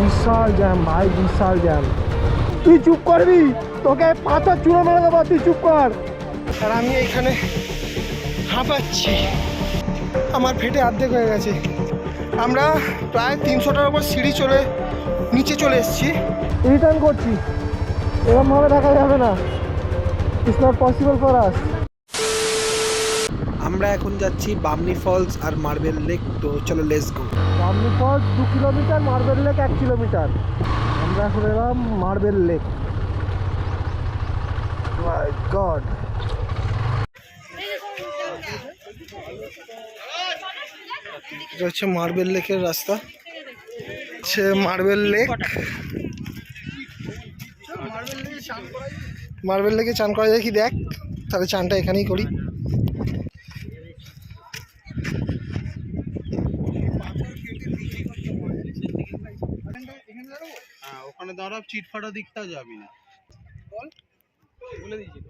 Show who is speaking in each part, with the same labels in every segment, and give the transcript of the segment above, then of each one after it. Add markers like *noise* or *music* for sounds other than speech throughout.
Speaker 1: বিশাল jam ভাই বিশাল jam. তুই চুপ করবি? তোকে পাথর চূড়ো মেরে দেবো তুই চুপ কর। আর আমি এখানে হাঁপাচ্ছি। আমার ফেটে অর্ধেক হয়ে গেছে। আমরা প্রায় তিনশোটার উপর সিঁড়ি চলে নিচে চলে এসেছি। রিটার্ন করছি। এরকমভাবে দেখা যাবে না। It's not possible for us
Speaker 2: আমরা এখন যাচ্ছি বামনি ফলস আর মার্বেল লেক তো চলো লেস গো
Speaker 1: বামনি ফলস দু কিলোমিটার মার্বেল লেক এক কিলোমিটার। আমরা এখন এলাম মার্বেল লেক। মাই গড এটা হচ্ছে মার্বেল লেকের রাস্তা। হচ্ছে মার্বেল লেক। মার্বেল লেকে চান করা যায় কি দেখ? তাহলে চানটা এখানেই করি।
Speaker 3: হ্যাঁ ওখানে দাঁড়াও চিট ফাটা দিকটা যাবি না। বলে। দিয়েছি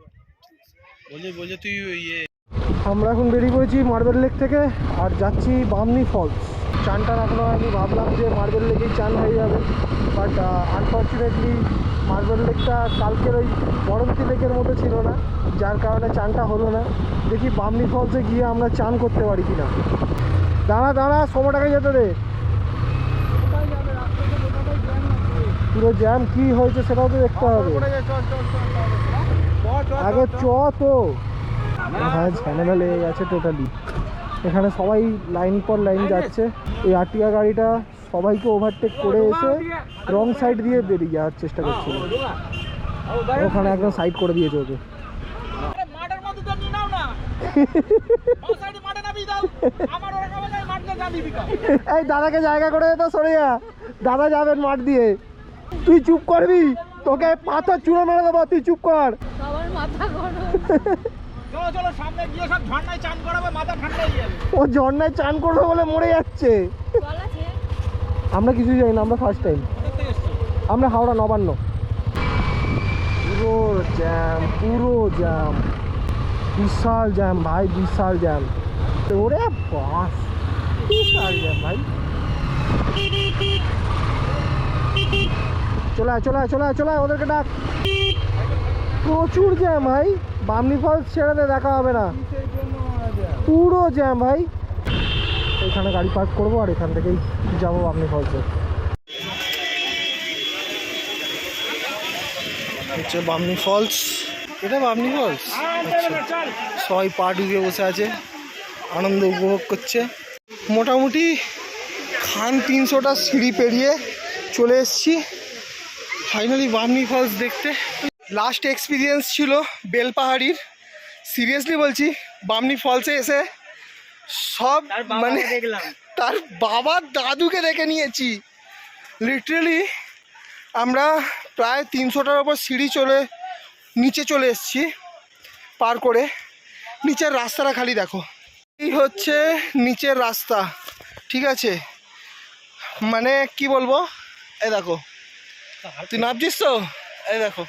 Speaker 3: বলছে বলছে তুই ইয়ে
Speaker 1: আমরা এখন বেরিয়ে পড়েছি মার্বেল লেক থেকে আর যাচ্ছি বামনি ফলস। চান টান আমি ভাবলাম যে মার্বেল লেকেই চান হয়ে যাবে। বাট আনফর্চুনেটলি মার্বেল লেকটা কালকের ওই বরমতি লেকের মতো ছিল না যার কারণে চানটা হলো না। দেখি বামনি ফলসে গিয়ে আমরা চান করতে পারি কিনা। দাঁড়া দাঁড়া সময়টাকে যেতে দে। পুরো জ্যাম কি হয়েছে সেটাও তো দেখতে হবে। আগে চ তো। হ্যাঁ ঝামেলা লেগে গেছে টোটালি এখানে সবাই লাইন পর লাইন যাচ্ছে। এই আটিয়া গাড়িটা সবাইকে ওভারটেক করে এসে রং সাইড দিয়ে বেরিয়ে যাওয়ার চেষ্টা করছিল। ওখানে একদম সাইড করে দিয়েছে ওকে। এই দাদাকে জায়গা করে দে তো সরে দাদা যাবেন মাঠ দিয়ে। তুই চুপ করবি? তোকে পাথর চূড়ো মেরে দেবো তুই চুপ কর।
Speaker 4: সবার মাথা গরম।
Speaker 5: চলো চলো সামনে গিয়ে সব ঝর্ণায় চান করাবে মাথা ঠান্ডা যাবে।
Speaker 1: ও ঝর্ণায় চান করবে বলে মরে যাচ্ছে। আমরা কিছুই জানি না আমরা ফার্স্ট টাইম আমরা হাওড়া নবান্ন। পুরো জ্যাম পুরো জ্যাম বিশাল জ্যাম ভাই বিশাল জ্যাম ওরে বাস বিশাল জ্যাম ভাই। চলে আয় চলে আয়, চলে চলে ওদেরকে ডাক। প্রচুর জ্যাম ভাই। বামনি ফলস ছেড়ে দেখা হবে না। পুরো জ্যাম ভাই। এখানে গাড়ি পার্ক করব আর এখান থেকেই যাব বামনি ফলসে হচ্ছে বামনি ফলস এটা বামনি ফলস আচ্ছা। সবাই পা ডুবিয়ে বসে আছে। আনন্দ উপভোগ করছে। মোটামুটি খান তিনশোটা সিঁড়ি পেরিয়ে চলে এসেছি। ফাইনালি বামনি ফলস দেখতে। লাস্ট এক্সপিরিয়েন্স ছিল বেলপাহাড়ির। সিরিয়াসলি বলছি বামনি ফলসে এসে সব মানে
Speaker 5: দেখলাম।
Speaker 1: তার বাবার দাদুকে দেখে নিয়েছি। লিটারেলি আমরা প্রায় তিনশোটার ওপর সিঁড়ি চলে নিচে চলে এসেছি পার করে। নিচের রাস্তাটা খালি দেখো। এই হচ্ছে নিচের রাস্তা ঠিক আছে? মানে কি বলব? এ দেখো। তুই নামছিস তো? এই দেখো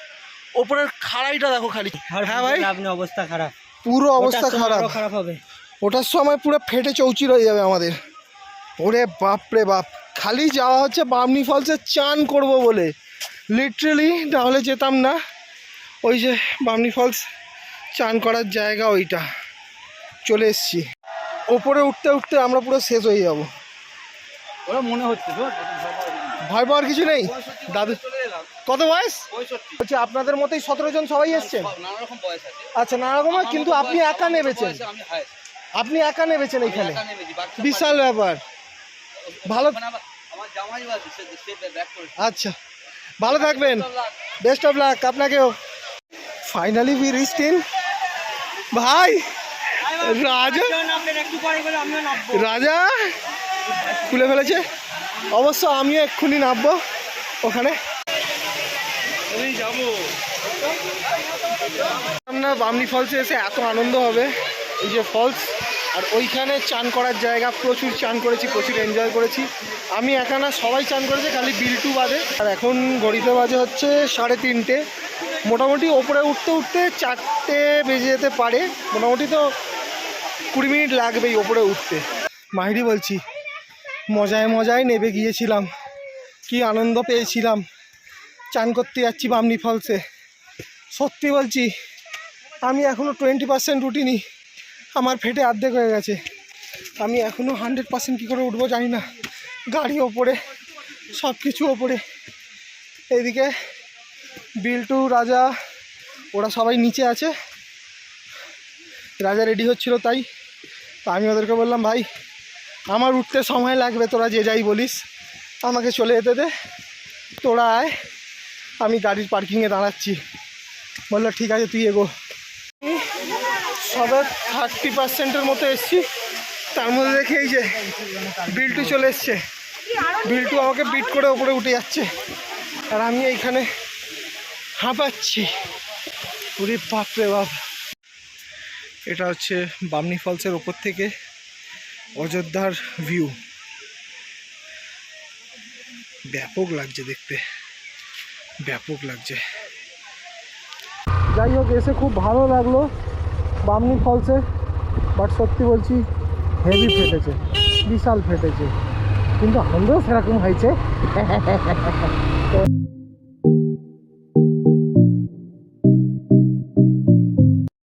Speaker 1: ওপরের খাড়াইটা দেখো খালি। হ্যাঁ ভাই?
Speaker 5: আপনি অবস্থা খারাপ।
Speaker 1: পুরো অবস্থা খারাপ।
Speaker 5: খারাপ হবে।
Speaker 1: ওটার সময় পুরো ফেটে চৌচির হয়ে যাবে আমাদের। ওরে বাপ রে বাপ। খালি যাওয়া হচ্ছে বামনি ফলসে চান করব বলে। লিটারেলি তাহলে যেতাম না। ওই যে বামনি ফলস চান করার জায়গা ওইটা। চলে এসছি। ওপরে উঠতে উঠতে আমরা পুরো শেষ হয়ে যাব।
Speaker 5: ওরা মনে হচ্ছে তো
Speaker 1: ভয় পাওয়ার কিছু নেই? দাদু কত বয়স? বলছি আপনাদের মতোই সতেরো জন সবাই এসছেন?
Speaker 5: বয়স আছে।
Speaker 1: আচ্ছা নানা রকম কিন্তু আপনি একা নেবেছেন আপনি একা নেবেছেন এখানে? বিশাল ব্যাপার। ভালো
Speaker 5: মানে
Speaker 1: আচ্ছা ভালো থাকবেন। বেস্ট অফ লাক আপনাকেও। ফাইনালি বি রিস্ট ইন ভাই রাজা রাজা খুলে ফেলেছে? অবশ্য আমিও এক্ষুনি নামবো ওখানে।
Speaker 3: আমি
Speaker 1: না বামনি ফলসে এসে এত আনন্দ হবে। এই যে ফলস আর ওইখানে চান করার জায়গা, প্রচুর চান করেছি, প্রচুর এনজয় করেছি। আমি একা না, সবাই চান করেছে, খালি বিল্টু বাজে আর এখন ঘড়িতে বাজে হচ্ছে সাড়ে তিনটে। মোটামুটি ওপরে উঠতে উঠতে চারটে বেজে যেতে পারে। মোটামুটি তো কুড়ি মিনিট লাগবেই ওপরে উঠতে। মাহিরি বলছি মজায় মজায় নেবে গিয়েছিলাম। কি আনন্দ পেয়েছিলাম। চান করতে যাচ্ছি বামনি ফলসে। সত্যি বলছি, আমি এখনও টোয়েন্টি পার্সেন্ট উঠিনি আমার ফেটে অর্ধেক হয়ে গেছে। আমি এখনও হান্ড্রেড পার্সেন্ট কী করে উঠবো জানি না। গাড়ি ওপরে সব কিছু ওপরে। এইদিকে বিল্টু, রাজা, ওরা সবাই নিচে আছে। রাজা রেডি হচ্ছিল তাই। তা আমি ওদেরকে বললাম, ভাই আমার উঠতে সময় লাগবে, তোরা যে যাই বলিস। আমাকে চলে যেতে দে। তোরা আয়। আমি গাড়ির পার্কিংয়ে দাঁড়াচ্ছি। বলল, ঠিক আছে, তুই এগো। সবে থার্টি পার্সেন্টের মতো এসছি। তার মধ্যে দেখে এই যে, বিলটু চলে এসছে। বিলটু আমাকে বিট করে ওপরে উঠে যাচ্ছে। আর আমি এইখানে হাঁপাচ্ছি। ওরে বাপরে বাপ। এটা হচ্ছে বামনি ফলসের ওপর থেকে। অযোধ্যার ভিউ ব্যাপক লাগছে দেখতে। ব্যাপক লাগছে। যাই হোক, এসে খুব ভালো লাগল বামনি ফলসে বাট সত্যি বলছি হেভি ফেটেছে, বিশাল ফেটেছে। কিন্তু আনন্দও সেরকম হয়েছে। *laughs*